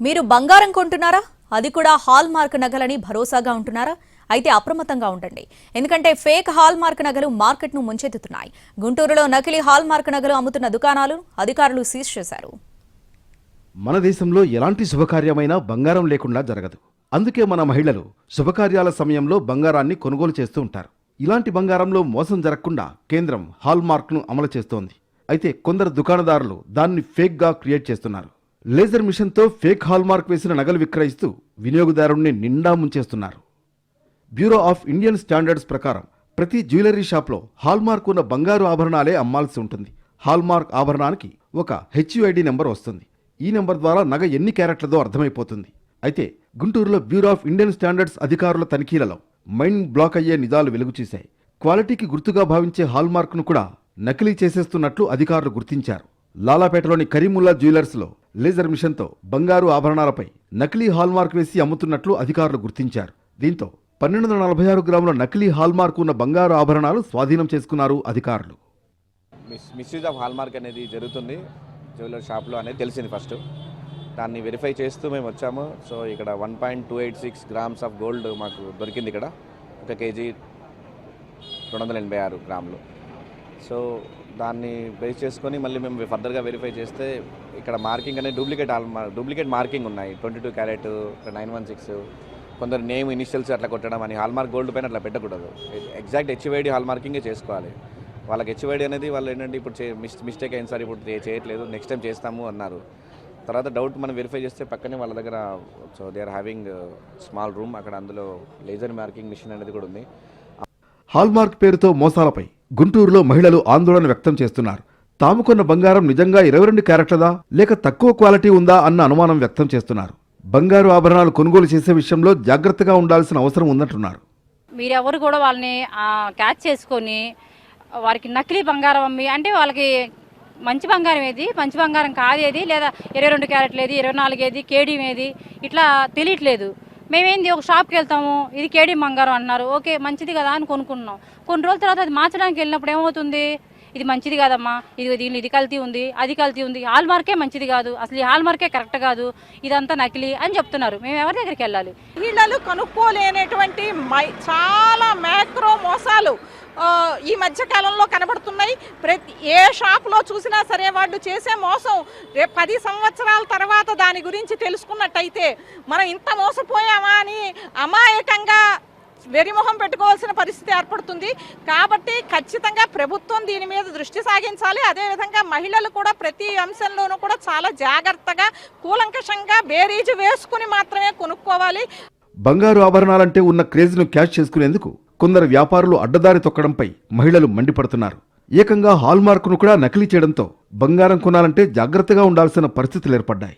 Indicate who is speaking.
Speaker 1: మీరు బంగారం కొంటున్నారా? అది కూడా హాల్ మార్క్ నగలని భరోసాగా ఉంటున్నారా? అయితే అప్రమత్తంగా ఉండండి. ఎందుకంటే ఫేక్ హాల్ మార్క్ నగలు మార్కెట్ను ముంచెత్తుతున్నాయి. గుంటూరులో నకిలీ హాల్ మార్క్ నగలు అమ్ముతున్న దుకాణాలు అధికారులు సీజ్ చేశారు.
Speaker 2: మన దేశంలో ఎలాంటి శుభకార్యమైనా బంగారం లేకుండా జరగదు. అందుకే మన మహిళలు శుభకార్యాల సమయంలో బంగారాన్ని కొనుగోలు చేస్తూ ఉంటారు. ఇలాంటి బంగారంలో మోసం జరగకుండా కేంద్రం హాల్ మార్క్ను అమలు చేస్తోంది. అయితే కొందరు దుకాణదారులు దాన్ని ఫేక్గా క్రియేట్ చేస్తున్నారు. లేజర్ మిషన్తో ఫేక్ హాల్మార్క్ వేసిన నగలు విక్రయిస్తూ వినియోగదారుణ్ణి నిండా ముంచేస్తున్నారు. బ్యూరో ఆఫ్ ఇండియన్ స్టాండర్డ్స్ ప్రకారం ప్రతి జ్యువెలరీ షాప్లో హాల్మార్క్ ఉన్న బంగారు ఆభరణాలే అమ్మాల్సి ఉంటుంది. హాల్మార్క్ ఆభరణానికి ఒక హెచ్యుఐడి నెంబర్ వస్తుంది. ఈ నెంబర్ ద్వారా నగ ఎన్ని క్యారెట్లదో అర్థమైపోతుంది. అయితే గుంటూరులో బ్యూరో ఆఫ్ ఇండియన్ స్టాండర్డ్స్ అధికారుల తనిఖీలలో మైండ్ బ్లాక్ అయ్యే నిజాలు వెలుగుచూశాయి క్వాలిటీకి గుర్తుగా భావించే హాల్మార్క్ను కూడా నకిలీ చేసేస్తున్నట్లు అధికారులు గుర్తించారు. లాలాపేటలోని కరీముల్లా జ్యువెలర్స్లో లేజర్ మిషన్తో బంగారు ఆభరణాలపై నకిలీ హాల్మార్క్ వేసి అమ్ముతున్నట్లు అధికారులు గుర్తించారు. దీంతో పన్నెండు వందల నలభై ఆరు గ్రాముల నకిలీ హాల్మార్క్ ఉన్న బంగారు ఆభరణాలు స్వాధీనం చేసుకున్నారు అధికారులు.
Speaker 3: మిస్ మిస్యూజ్ ఆఫ్ హాల్మార్క్ అనేది జరుగుతుంది. జ్యువెలర్ షాప్లో అనేది తెలిసింది ఫస్ట్. దాన్ని వెరిఫై చేస్తూ మేము వచ్చాము. సో ఇక్కడ one point two eight six grams of gold మాకు దొరికింది ఇక్కడ. ఒక కేజీ రెండు వందల ఎనభై ఆరు గ్రాములు. సో దాన్ని బేస్ చేసుకొని మళ్ళీ మేము ఫర్దర్గా వెరిఫై చేస్తే ఇక్కడ మార్కింగ్ అనేది డూప్లికేట్ హాల్ డూప్లికేట్ మార్కింగ్ ఉన్నాయి. Twenty two carat nine one six కొందరు నేమ్ ఇనిషియల్స్ అట్లా కొట్టడం అని హాల్మార్క్ గోల్డ్ పైన అట్లా పెట్టకూడదు. ఎగ్జాక్ట్ హెచ్వైడి హాల్మార్కింగే చేసుకోవాలి. వాళ్ళకి హెచ్వైడి అనేది వాళ్ళు ఏంటంటే ఇప్పుడు చే మిస్ మిస్టేక్ అయింది సార్ ఇప్పుడు చేయట్లేదు నెక్స్ట్ టైం చేస్తాము అన్నారు. తర్వాత డౌట్ మనం వెరిఫై చేస్తే పక్కనే వాళ్ళ దగ్గర so they are having small room అక్కడ అందులో లేజర్ మార్కింగ్ మిషన్ అనేది కూడా ఉంది.
Speaker 2: హాల్మార్క్ పేరుతో మోసాలపై గుంటూరులో మహిళలు ఆందోళన వ్యక్తం చేస్తున్నారు. తాము కొన్న బంగారం నిజంగా ఇరవై రెండు క్యారెట్లదా లేక తక్కువ క్వాలిటీ ఉందా అన్న అనుమానం వ్యక్తం చేస్తున్నారు. బంగారు ఆభరణాలు కొనుగోలు చేసే విషయంలో జాగ్రత్తగా ఉండాల్సిన అవసరం ఉందంటున్నారు.
Speaker 4: మీరెవరు కూడా వాళ్ళని క్యాచ్ చేసుకొని వారికి నకిలీ బంగారం అమ్మి అంటే వాళ్ళకి మంచి బంగారం ఏది? మంచి బంగారం కాదేది లేదా ఇరవై రెండు క్యారెట్లు ఏది ఇరవై నాలుగు ఏది కేడీ ఏది ఇట్లా తెలియట్లేదు. మేమేంది ఒక షాప్కి వెళ్తాము ఇది కేడీ బంగారం అన్నారు. ఓకే మంచిది కదా అని కొనుక్కున్నాం. కొన్ని రోజుల తర్వాత అది మార్చడానికి వెళ్ళినప్పుడు ఏమవుతుంది? ఇది మంచిది కాదమ్మా ఇది దీనిలో ఇది కల్తీ ఉంది అది కల్తీ ఉంది హాల్ మార్కే మంచిది కాదు అసలు ఈ హాల్ మార్కే కరెక్ట్ కాదు ఇదంతా నకిలీ అని చెప్తున్నారు. మేము ఎవరి దగ్గరికి వెళ్ళాలి?
Speaker 5: మహిళలు కొనుక్కోలేనటువంటి మై చాలా మ్యాక్రో మోసాలు ఈ మధ్య కాలంలో కనబడుతుంది ఏ షాప్లో చూసినా సరే వాళ్ళు చేసే మోసం. రేపు పది సంవత్సరాల తర్వాత దాని గురించి తెలుసుకున్నట్టయితే మనం ఇంత మోసపోయామా అని అమాయకంగా వెరిమొహం పెట్టుకోవాల్సిన పరిస్థితి ఏర్పడుతుంది. కాబట్టి ఖచ్చితంగా ప్రభుత్వం దీని మీద దృష్టి సాగించాలి. అదేవిధంగా మహిళలు కూడా ప్రతి అంశంలోనూ కూడా చాలా జాగ్రత్తగా కూలంకషంగా బేరీజు వేసుకుని మాత్రమే కొనుక్కోవాలి.
Speaker 2: బంగారు ఆభరణాలంటే ఉన్న క్రేజ్ను క్యాష్ చేసుకునేందుకు కొందరు వ్యాపారులు అడ్డదారి తొక్కడంపై మహిళలు మండిపడుతున్నారు. ఏకంగా హాల్మార్క్ను కూడా నకిలీ చేయడంతో బంగారం కొనాలంటే జాగ్రత్తగా ఉండాల్సిన పరిస్థితులు ఏర్పడ్డాయి.